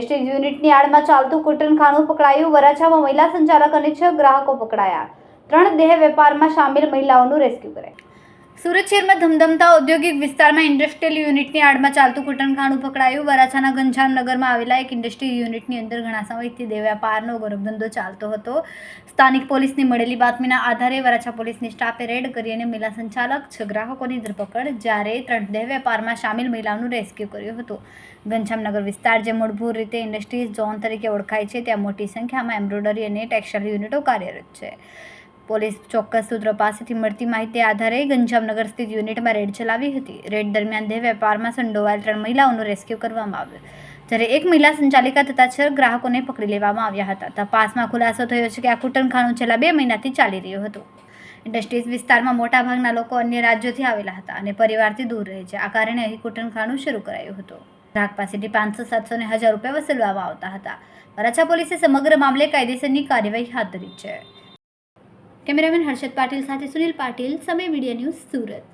સ્ટીજ યુનિટની આડમાં ચાલતું કુટનખાનું પકડાયું. વરાછામાં મહિલા સંચાલક અને છ ગ્રાહકો પકડાયા. ત્રણ દેહ વેપારમાં સામેલ મહિલાઓનું રેસ્ક્યુ કરાયું. સુરત શહેરમાં ધમધમતા ઔદ્યોગિક વિસ્તારમાં ઇન્ડસ્ટ્રીયલ યુનિટની આડમાં ચાલતું કૂટણખાનું પકડાયું. વરાછાના ઘનશ્યામનગરમાં આવેલા એક ઇન્ડસ્ટ્રીયલ યુનિટની અંદર ઘણા સમયથી દેવ્યાપારનો વ્યાપારનો ચાલતો હતો. સ્થાનિક પોલીસની મળેલી બાતમીના આધારે વરાછા પોલીસની સ્ટાફે રેડ કરી અને મહિલા સંચાલક છ ગ્રાહકોની ધરપકડ, જ્યારે ત્રણ દેહ વેપારમાં સામેલ મહિલાઓનું રેસ્ક્યુ કર્યું હતું. ઘનશ્યામનગર વિસ્તાર, જે મૂળભૂત રીતે ઇન્ડસ્ટ્રીઝ ઝોન તરીકે ઓળખાય છે, ત્યાં મોટી સંખ્યામાં એમ્બ્રોઇડરી અને ટેક્સટાઇલ યુનિટો કાર્યરત છે. પોલીસ ચોક્કસ સૂત્રો પાસેથી મળતી માહિતી આધારે ગંજામનગર સ્થિત યુનિટમાં રેડ ચલાવી હતી. રેડ દરમિયાન દેહ વેપારમાં સંડોવાયેલ ત્રણ મહિલાઓનો રેસ્ક્યુ કરવામાં આવ્યો. જ્યારે એક મહિલા સંચાલિકા તથા છ ગ્રાહકોને પકડી લેવામાં આવ્યા હતા. તપાસમાં ખુલાસો થયો છે કે આ કુટનખાનું છેલ્લા બે મહિનાથી ચાલી રહ્યું હતું. ઇન્ડસ્ટ્રીઝ વિસ્તારમાં મોટાભાગના લોકો અન્ય રાજ્યોથી આવેલા હતા અને પરિવારથી દૂર રહે છે. આ કારણે અહીં કૂટણખાનું શરૂ કરાયું હતું. ગ્રાહક પાસેથી પાંચસો, સાતસો ને હજાર રૂપિયા વસૂલવામાં આવતા હતા. વરાછા પોલીસે સમગ્ર મામલે કાયદેસરની કાર્યવાહી હાથ ધરી છે. કેમેરામેન હર્ષદ પાટીલ સાથે સુનિલ પાટીલ સમય મીડિયા ન્યૂઝ સુરત.